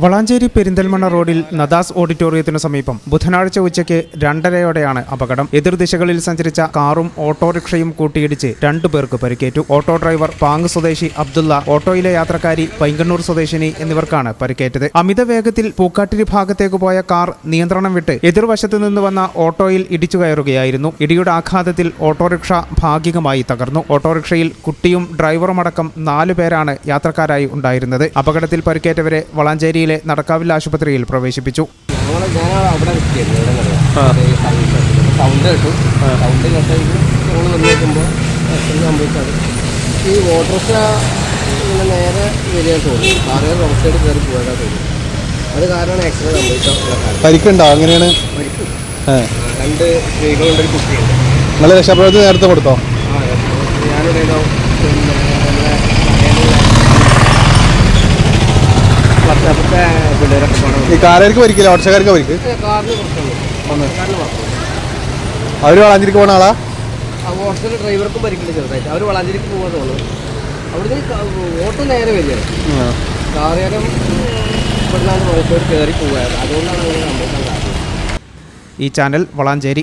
വളാഞ്ചേരി പെരിന്തൽമണ്ണ റോഡിൽ നദാസ് ഓഡിറ്റോറിയത്തിനു സമീപം ബുധനാഴ്ച ഉച്ചയ്ക്ക് രണ്ടരയോടെയാണ് അപകടം. എതിർദിശകളിൽ സഞ്ചരിച്ച കാറും ഓട്ടോറിക്ഷയും കൂട്ടിയിടിച്ച് രണ്ടു പേർക്ക് പരിക്കേറ്റു. ഓട്ടോ ഡ്രൈവർ പാങ് സ്വദേശി അബ്ദുള്ള ഓട്ടോയിലെ യാത്രക്കാരി പൈങ്കണ്ണൂർ സ്വദേശിനി എന്നിവർക്കാണ് പരിക്കേറ്റത്. അമിത വേഗത്തിൽ പൂക്കാട്ടിരി ഭാഗത്തേക്ക് പോയ കാർ നിയന്ത്രണം വിട്ട് എതിർവശത്തു നിന്ന് വന്ന ഓട്ടോയിൽ ഇടിച്ചു കയറുകയായിരുന്നു. ഇടിയുടെ ആഘാതത്തിൽ ഓട്ടോറിക്ഷ ഭാഗികമായി തകർന്നു. ഓട്ടോറിക്ഷയിൽ കുട്ടിയും ഡ്രൈവറും അടക്കം നാലു പേരാണ് യാത്രക്കാരായി ഉണ്ടായിരുന്നത്. അപകടത്തിൽ പരിക്കേറ്റവരെ വളാഞ്ചേരിയിലെ നടക്കാവിൽ ആശുപത്രിയിൽ പ്രവേശിപ്പിച്ചു. സൗണ്ട് കേട്ടു. സൗണ്ട് കേട്ടെങ്കിൽ ഞങ്ങൾ വന്ന് നോക്കുമ്പോൾ ആക്സിഡന്റ് സംഭവിച്ചത്? ഈ ഓട്ടോറിക്ഷ ഇങ്ങനെ നേരെ വരിക തോന്നി കാറുകാർ റോഡ് സൈഡ് കയറി പോയതാ തോന്നി അത് ആക്സിഡന്റ് കാരണം പരിക്കുണ്ടോ? അങ്ങനെയാണ് രണ്ട് സ്ത്രീകളുണ്ട് ഒരു കുട്ടിയുണ്ട്. നിങ്ങൾ രക്ഷാപ്രവർത്തനം നേരത്തെ കൊടുത്തോ? ഞാനിവിടെ ഈ കാരർക്ക് പരിക്കില്ല ഓട്ടോക്കാർക്ക് പരിക്ക് അവർ വളാഞ്ചേരിക്ക് പോണ ആളാ? ആ ഓട്ടോയുടെ ഡ്രൈവർക്കും പരിക്കില്ല ചെറുതായിട്ട്. അവർ വളാഞ്ചേരിക്ക് പോകാൻ തോന്നുന്നു അവിടുന്ന് ഓട്ടോ നേരെ വരിക. കാറുകാരൻ ഇവിടുന്നാണ് കയറി പോവുക അതുകൊണ്ടാണ് അങ്ങനെ സംഭവിക്കാൻ കാരണം ഈ ചാനൽ വളാഞ്ചേരി